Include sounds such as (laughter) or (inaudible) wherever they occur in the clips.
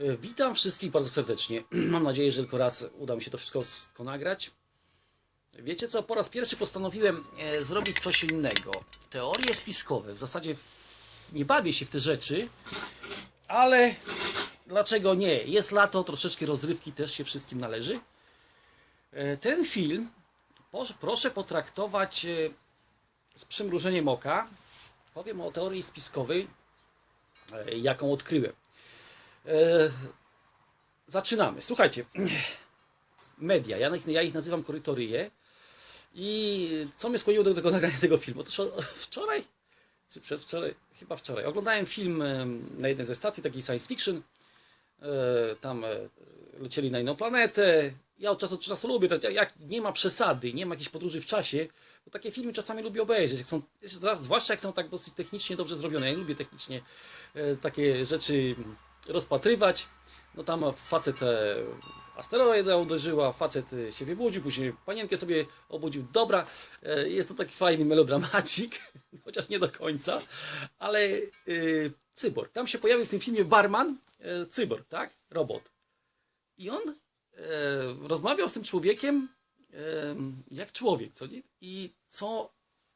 E, Witam wszystkich bardzo serdecznie. (clears throat) Mam nadzieję, że tylko raz uda mi się to wszystko, nagrać. Wiecie co, po raz pierwszy postanowiłem e, zrobić coś innego. Teorie spiskowe. W zasadzie nie bawię się w te rzeczy, ale dlaczego nie? Jest lato, troszeczkę rozrywki też się wszystkim należy. E, Ten film proszę potraktować z przymrużeniem oka. Powiem o teorii spiskowej, jaką odkryłem. E, zaczynamy. Słuchajcie. Media. Ja ich, ja ich nazywam korytoryje. I co mnie skłoniło do tego (laughs) nagrania tego filmu? Otóż wczoraj, czy przedwczoraj, chyba wczoraj, oglądałem film em, na jednej ze stacji, taki science fiction. E, Tam e, lecieli na inną planetę. Ja od czasu do czasu lubię, jak nie ma przesady, nie ma jakiejś podróży w czasie, to takie filmy czasami lubię obejrzeć. Jak są, zwłaszcza jak są tak dosyć technicznie dobrze zrobione. Ja lubię technicznie e, takie rzeczy rozpatrywać. No tam facet e, asteroida uderzyła, facet e, się wybudził, później panienkę sobie obudził. Dobra, e, jest to taki fajny melodramacik, (laughs) chociaż nie do końca, ale e, cyborg. Tam się pojawił w tym filmie barman, e, cyborg, tak? Robot. I on e, rozmawiał z tym człowiekiem e, jak człowiek, co nie? I co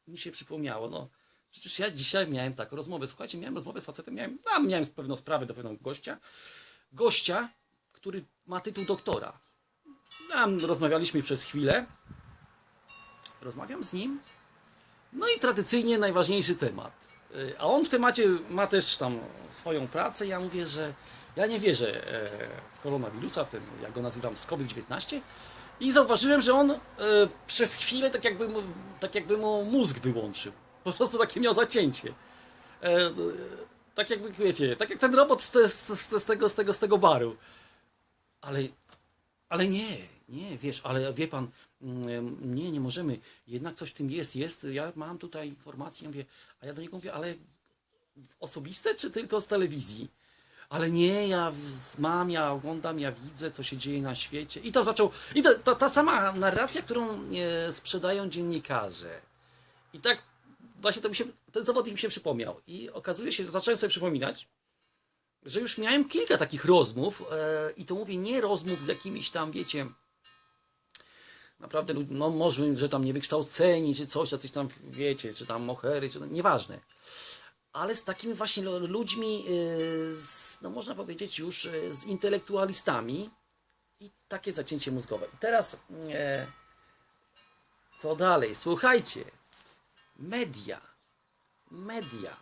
mi się przypomniało, no przecież ja dzisiaj miałem taką rozmowę, słuchajcie, miałem rozmowę z facetem, miałem, tam miałem pewną sprawę do pewnego gościa, gościa, który ma tytuł doktora. Tam rozmawialiśmy przez chwilę, rozmawiam z nim, no i tradycyjnie najważniejszy temat. Y, A on w temacie ma też tam swoją pracę. Ja mówię, że ja nie wierzę e, w koronawirusa, w ten, jak go nazywam, z COVID-19. I zauważyłem, że on e, przez chwilę tak jakby, tak jakby mu mózg wyłączył. Po prostu takie miał zacięcie. E, tak jakby, wiecie, tak jak ten robot z, z, z, tego, z, tego, z tego baru. Ale, ale nie, nie, wiesz, ale wie pan, mm, nie, nie możemy, jednak coś w tym jest, jest, ja mam tutaj informację, mówię, a ja do niego mówię, ale osobiste czy tylko z telewizji? Ale nie, ja mam, ja oglądam, ja widzę, co się dzieje na świecie. I to zaczął, i to, ta sama narracja, którą e, sprzedają dziennikarze. I tak właśnie to mi się, ten zawodnik mi się przypomniał. I okazuje się, zacząłem sobie przypominać, że już miałem kilka takich rozmów e, i to mówię nie rozmów z jakimiś tam, wiecie, naprawdę, no może, że tam niewykształceni, czy coś, jacyś tam, wiecie, czy tam mohery, czy nieważne. Ale z takimi właśnie lu- ludźmi, e, z, no można powiedzieć już e, z intelektualistami i takie zacięcie mózgowe. I teraz, e, co dalej? Słuchajcie, media, media,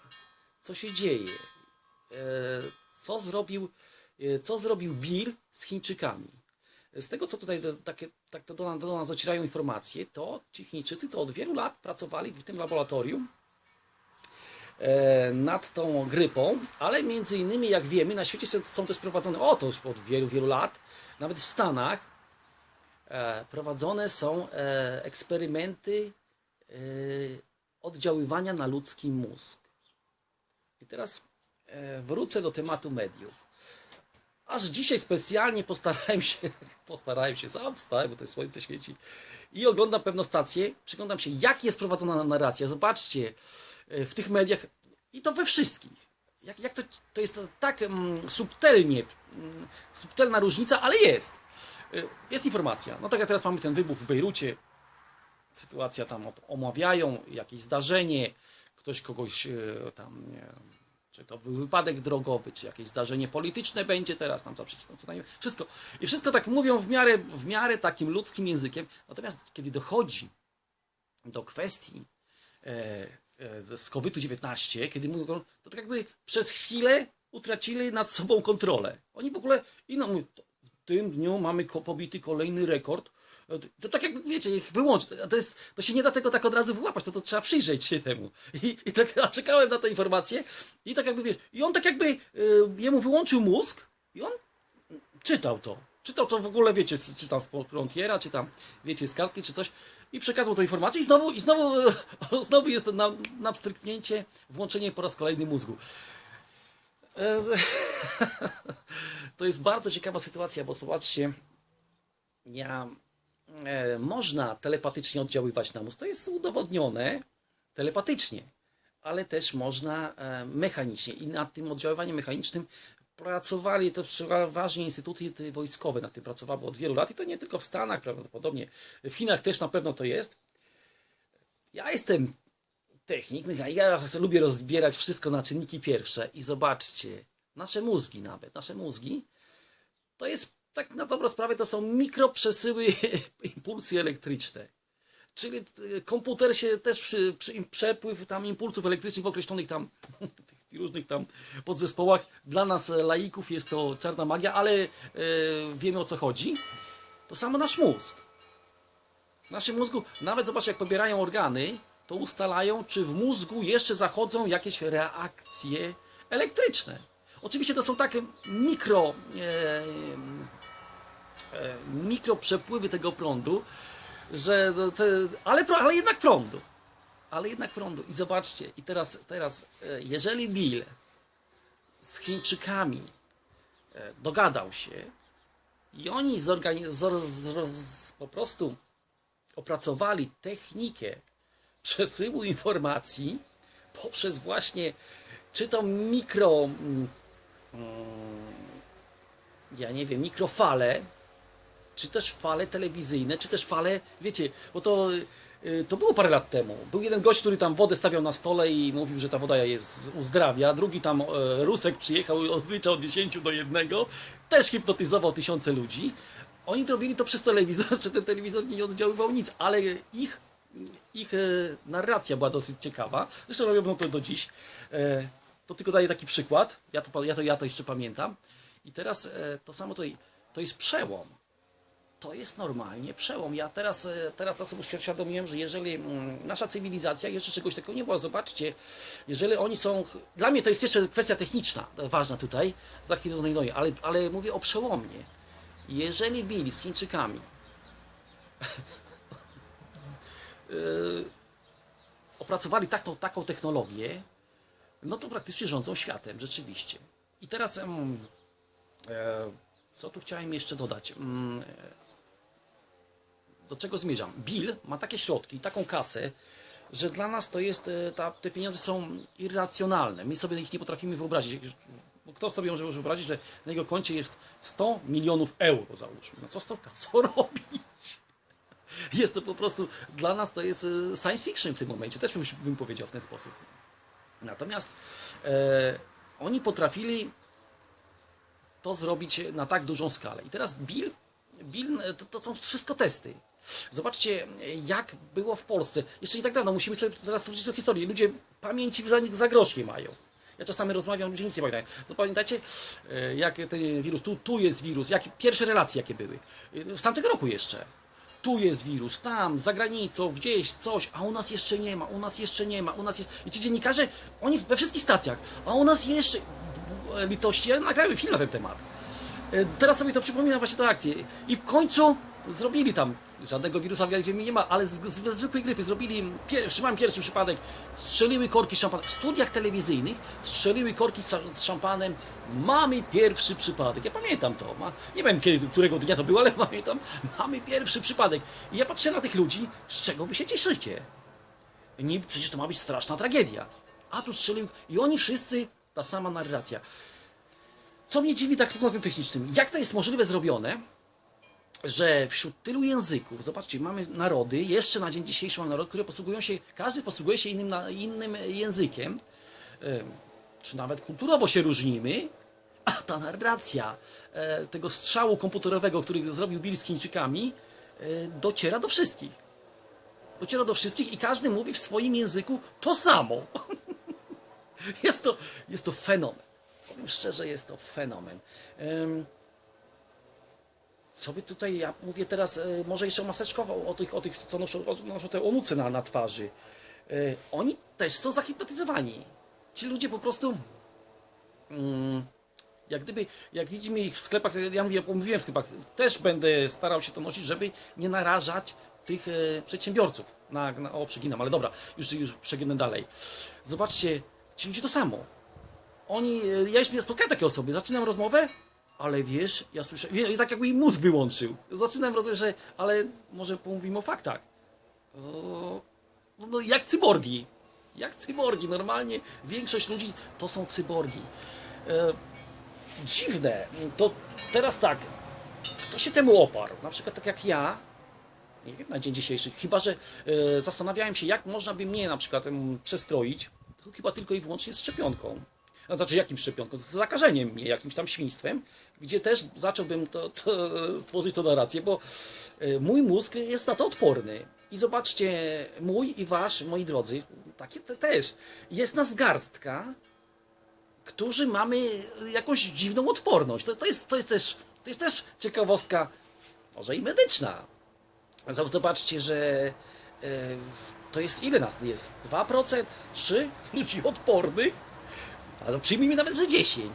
co się dzieje? e, co zrobił, e, co zrobił Bill z Chińczykami. Z tego, co tutaj takie, tak to do, nas- do nas docierają informacje, to ci Chińczycy to od wielu lat pracowali w tym laboratorium e, nad tą grypą, ale między innymi, jak wiemy, na świecie są- też prowadzone, o to już od wielu, wielu lat, nawet w Stanach, prowadzone są eksperymenty oddziaływania na ludzki mózg. I teraz e, wrócę do tematu mediów. Aż dzisiaj specjalnie postarałem się, (laughs) postarałem się, sam wstałem, bo to jest słońce świeci i oglądam pewną stację, przyglądam się, jak jest prowadzona narracja. Zobaczcie, e, w tych mediach i to we wszystkich. Jak, jak to, to jest tak mm, subtelnie, mm, subtelna różnica, ale jest. E, Jest informacja. No tak jak teraz mamy ten wybuch w Bejrucie, sytuacja tam omawiają, jakieś zdarzenie, ktoś kogoś e, tam, nie, czy to był wypadek drogowy, czy jakieś zdarzenie polityczne będzie teraz tam, no, co najmniej, wszystko. I wszystko tak mówią w miarę, w miarę takim ludzkim językiem, natomiast kiedy dochodzi do kwestii e, e, z COVID-19, kiedy mówią, to tak jakby przez chwilę utracili nad sobą kontrolę. Oni w ogóle, i no, w tym dniu mamy pobity kolejny rekord. To, tak jak, wiecie, ich wyłączyć. To, jest, to się nie da tego tak od razu wyłapać, to, to trzeba przyjrzeć się temu. I, i tak a czekałem na tę informację i tak jakby, wiesz, i on tak jakby, y, jemu wyłączył mózg i on czytał to. Czytał to w ogóle, wiecie, czy tam z frontiera, czy tam, wiecie, z kartki, czy coś. I przekazał tą informację i znowu, i znowu, (laughs) znowu jest to na, na włączenie po raz kolejny mózgu. E, (laughs) To jest bardzo ciekawa sytuacja, bo zobaczcie, ja, można telepatycznie oddziaływać na mózg. To jest udowodnione telepatycznie, ale też można e, mechanicznie. I nad tym oddziaływaniem mechanicznym pracowali, to przeważnie instytuty wojskowe nad tym pracowały od wielu lat i to nie tylko w Stanach prawdopodobnie, w Chinach też na pewno to jest. Ja jestem technik, ja lubię rozbierać wszystko na czynniki pierwsze i zobaczcie, nasze mózgi nawet, nasze mózgi, to jest tak na dobrą sprawę, to są mikroprzesyły (laughs) impulsy elektryczne. Czyli e, komputer się też przy, przy przepływ tam impulsów elektrycznych w określonych tam (laughs) tych różnych tam podzespołach dla nas e, laików jest to czarna magia, ale e, wiemy o co chodzi. To samo nasz mózg. W naszym mózgu, nawet zobacz jak pobierają organy, to ustalają, czy w mózgu jeszcze zachodzą jakieś reakcje elektryczne. Oczywiście to są takie mikro, e, mikro przepływy tego prądu, że te, ale, ale jednak prądu. Ale jednak prądu. I zobaczcie, i teraz, teraz e, jeżeli Bill z Chińczykami e, dogadał się i oni zorganiz- po prostu opracowali technikę przesyłu informacji poprzez właśnie czy to mikro mm, mm, ja nie wiem, mikrofale, czy też fale telewizyjne, czy też fale, wiecie, bo to, y, to było parę lat temu. Był jeden gość, który tam wodę stawiał na stole i mówił, że ta woda jest uzdrawia. Drugi tam e, Rusek przyjechał i odliczał od 10 do 1, też hipnotyzował tysiące ludzi. Oni to robili to przez telewizor, (laughs) czy ten telewizor nie oddziaływał nic, ale ich, ich e, narracja była dosyć ciekawa. Zresztą robią to do dziś. E, to tylko daję taki przykład. Ja to, ja to, ja to jeszcze pamiętam. I teraz to samo to, to jest przełom to jest normalnie przełom. Ja teraz, e, teraz to sobie uświadomiłem, że jeżeli mm, nasza cywilizacja jeszcze czegoś takiego nie było, zobaczcie, jeżeli oni są, dla mnie to jest jeszcze kwestia techniczna, ważna tutaj, za chwilę do niej ale, ale mówię o przełomie. Jeżeli byli z Chińczykami yy, (laughs) opracowali taką, taką technologię, no to praktycznie rządzą światem, rzeczywiście. I teraz, yy, co tu chciałem jeszcze dodać? Do czego zmierzam? Bill ma takie środki, taką kasę, że dla nas to jest, e, ta, te pieniądze są irracjonalne. My sobie ich nie potrafimy wyobrazić. Kto sobie może wyobrazić, że na jego koncie jest 100 milionów euro, załóżmy. No co z tą kasą (laughs) robić? Jest to po prostu, dla nas to jest e, science fiction w tym momencie, też bym, bym powiedział w ten sposób. Natomiast e, oni potrafili to zrobić na tak dużą skalę. I teraz Bill, Bill to, to są wszystko testy. Zobaczcie, jak było w Polsce. Jeszcze nie tak dawno, musimy sobie teraz wrócić do historii. Ludzie pamięci za, za grosz nie mają. Ja czasami rozmawiam, ludzie nic nie pamiętają. To pamiętacie, e, jak ten wirus, tu, tu jest wirus, jak, pierwsze relacje jakie były. E, z tamtego roku jeszcze. Tu jest wirus, tam, za granicą, gdzieś, coś, a u nas jeszcze nie ma, u nas jeszcze nie ma, u nas jest... I ci dziennikarze, oni we wszystkich stacjach, a u nas jeszcze... Litości, ja nagrałem film na ten temat. E, teraz sobie to przypominam właśnie tę akcję. I w końcu zrobili tam żadnego wirusa w ziemi nie ma, ale z, z, zwykłej grypy zrobili, pierwszy, mam pierwszy przypadek, strzeliły korki szampanem, w studiach telewizyjnych strzeliły korki z, z szampanem, mamy pierwszy przypadek, ja pamiętam to, ma, nie wiem kiedy, którego dnia to było, ale (laughs) pamiętam, mamy pierwszy przypadek. I ja patrzę na tych ludzi, z czego wy się cieszycie? Nie, przecież to ma być straszna tragedia, a tu strzelił i oni wszyscy, ta sama narracja. Co mnie dziwi tak pod tym technicznym, jak to jest możliwe zrobione, że wśród tylu języków, zobaczcie, mamy narody, jeszcze na dzień dzisiejszy mamy narody, które posługują się, każdy posługuje się innym, innym językiem, czy nawet kulturowo się różnimy, a ta narracja e, tego strzału komputerowego, który zrobił Bill z Chińczykami, e, dociera do wszystkich. Dociera do wszystkich i każdy mówi w swoim języku to samo. (laughs) jest, to, jest to fenomen. Powiem szczerze, jest to fenomen co by tutaj, ja mówię teraz e, może jeszcze maseczkowo o tych, o tych co noszą, noszą te onuce na, na twarzy. E, oni też są zahipnotyzowani. Ci ludzie po prostu mm, jak gdyby, jak widzimy ich w sklepach, ja mówię, mówiłem w sklepach, też będę starał się to nosić, żeby nie narażać tych e, przedsiębiorców. Na, na, o, przeginam, ale dobra, już, już przeginę dalej. Zobaczcie, ci ludzie to samo. Oni, ja już spotkałem takie osoby, zaczynam rozmowę, ale wiesz, ja słyszę, wie, tak jakby mózg wyłączył. Zaczynam rozumieć, że, ale może pomówimy o faktach. O, no, no, jak cyborgi. Jak cyborgi. Normalnie większość ludzi to są cyborgi. E, dziwne. To teraz tak, kto się temu oparł? Na przykład tak jak ja, nie wiem, na dzień dzisiejszy, chyba że e, zastanawiałem się, jak można by mnie na przykład em, przestroić, to chyba tylko i wyłącznie z szczepionką. No, znaczy jakim szczepionką? Z zakażeniem mnie, jakimś tam świństwem, gdzie też zacząłbym to, to (laughs) stworzyć to narrację, bo e, mój mózg jest na to odporny. I zobaczcie, mój i wasz, moi drodzy, takie te też, jest nas garstka, którzy mamy jakąś dziwną odporność. To, to, jest, to, jest, też, to jest też ciekawostka, może i medyczna. Zob- Zobaczcie, że e, to jest ile nas jest? 2%? 3% ludzi odpornych? Ale przyjmijmy nawet, że 10.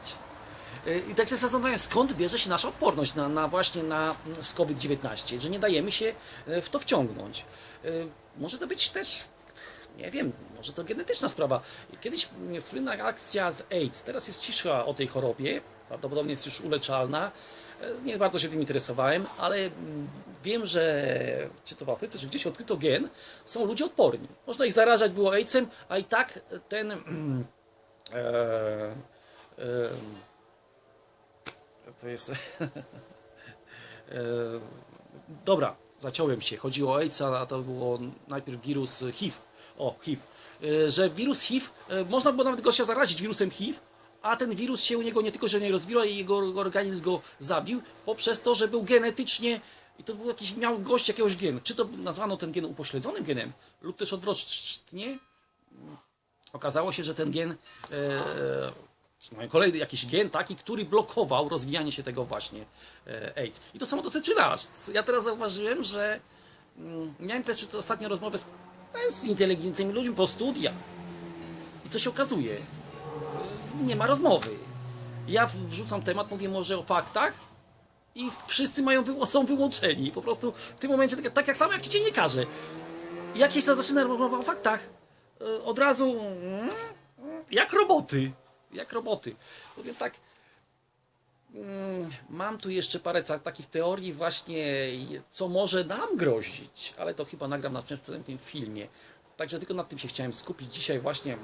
E, I tak się zastanawiam, skąd bierze się nasza odporność na, na właśnie na mm, z COVID-19, że nie dajemy się e, w to wciągnąć. E, Może to być też, nie wiem, może to genetyczna sprawa. Kiedyś mm, słynna akcja z AIDS, teraz jest cisza o tej chorobie, prawdopodobnie jest już uleczalna. Nie bardzo się tym interesowałem, ale mm, wiem, że czy to w Afryce, czy gdzieś odkryto gen, są ludzie odporni. Można ich zarażać było AIDS-em, a i tak ten e, e, to jest. (laughs) e, dobra, zaciąłem się. Chodziło o AIDS, a to było najpierw wirus HIV. O, HIV. E, że wirus HIV, e, można było nawet gościa zarazić wirusem HIV, a ten wirus się u niego nie tylko, że nie rozwijał, ale jego organizm go zabił, poprzez to, że był genetycznie. I to był jakiś, miał gość jakiegoś genu. Czy to nazwano ten gen upośledzonym genem, lub też odwrotnie. Okazało się, że ten gen, e, no, kolejny jakiś gen taki, który blokował rozwijanie się tego właśnie e, AIDS. I to samo dotyczy nas. Ja teraz zauważyłem, że mm, miałem też ostatnio rozmowę z, z inteligentnymi ludźmi po studiach. I co się okazuje? Nie ma rozmowy. Ja wrzucam temat, mówię może o faktach i wszyscy mają, są wyłączeni. Po prostu w tym momencie, tak, tak jak samo jak ci dziennikarze. Jak się zaczyna rozmowa o faktach, od razu mm, jak roboty. Jak roboty. Powiem tak, mm, mam tu jeszcze parę takich teorii właśnie, co może nam grozić, ale to chyba nagram na następnym filmie. Także tylko nad tym się chciałem skupić dzisiaj właśnie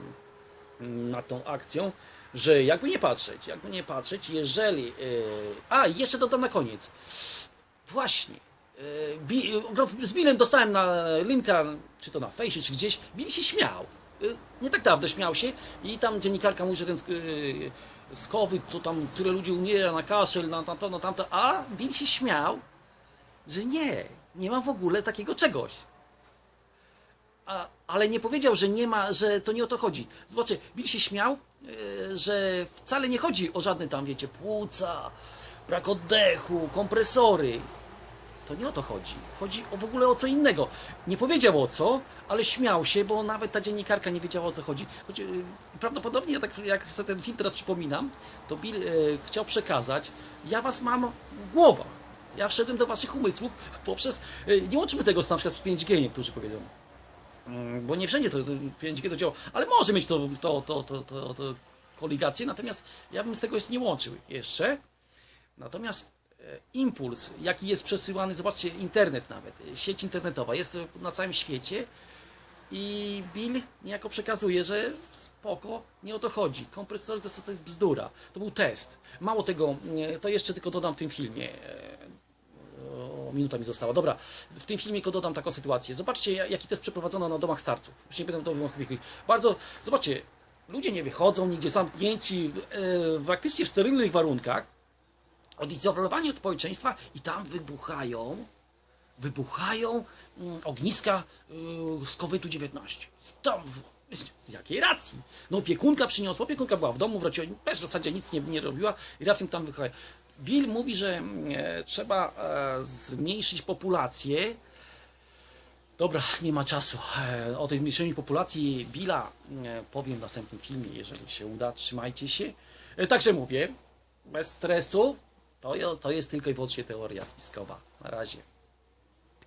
mm, nad tą akcją, że jakby nie patrzeć, jakby nie patrzeć, jeżeli... Yy, a, jeszcze dodam na koniec. Właśnie. Yy, Bi, no, z Billem dostałem na linka, czy to na fejsie, czy gdzieś. Bill się śmiał. Yy, nie tak dawno śmiał się i tam dziennikarka mówi, że ten yy, z COVID to tam tyle ludzi umiera na kaszel, na to, na tamto, a Bill się śmiał, że nie, nie ma w ogóle takiego czegoś. A, ale nie powiedział, że nie ma, że to nie o to chodzi. Zobaczcie, Bill się śmiał, że wcale nie chodzi o żadne tam, wiecie, płuca, brak oddechu, kompresory. To nie o to chodzi. Chodzi o w ogóle o co innego. Nie powiedział o co, ale śmiał się, bo nawet ta dziennikarka nie wiedziała o co chodzi. Chodzi yy, prawdopodobnie, ja tak, jak sobie ten film teraz przypominam, to Bill yy, chciał przekazać, ja was mam w głowach. Ja wszedłem do waszych umysłów poprzez, yy, nie łączymy tego z, na przykład z 5G, niektórzy powiedzą. Mm, bo nie wszędzie to, to 5G to działa, ale może mieć to, to, to, to, to, to koligację, natomiast ja bym z tego nie łączył jeszcze. Natomiast impuls, jaki jest przesyłany, zobaczcie, internet nawet, e, sieć internetowa jest na całym świecie i Bill niejako przekazuje, że spoko, nie o to chodzi. Kompresor to, jest bzdura. To był test. Mało tego, e, to jeszcze tylko dodam w tym filmie. e, o, minuta mi została. Dobra, w tym filmie tylko dodam taką sytuację. Zobaczcie, ja- jaki test przeprowadzono na domach starców. Już nie będę. Bardzo, zobaczcie, ludzie nie wychodzą nigdzie, zamknięci, w, e, praktycznie w sterylnych warunkach, odizolowani od społeczeństwa i tam wybuchają, wybuchają mm, ogniska y, z COVID-19. Tam, w- z jakiej racji? No opiekunka przyniosła, opiekunka była w domu, wróciła, też w zasadzie nic nie, nie robiła i raptem tam wychodzą. Bill mówi, że e, trzeba e, zmniejszyć populację. Dobra, nie ma czasu. E, o tej zmniejszeniu populacji Billa powiem w następnym filmie, jeżeli się uda. Trzymajcie się. Także mówię, bez stresu. To, je- to jest tylko i wyłącznie teoria spiskowa. Na razie.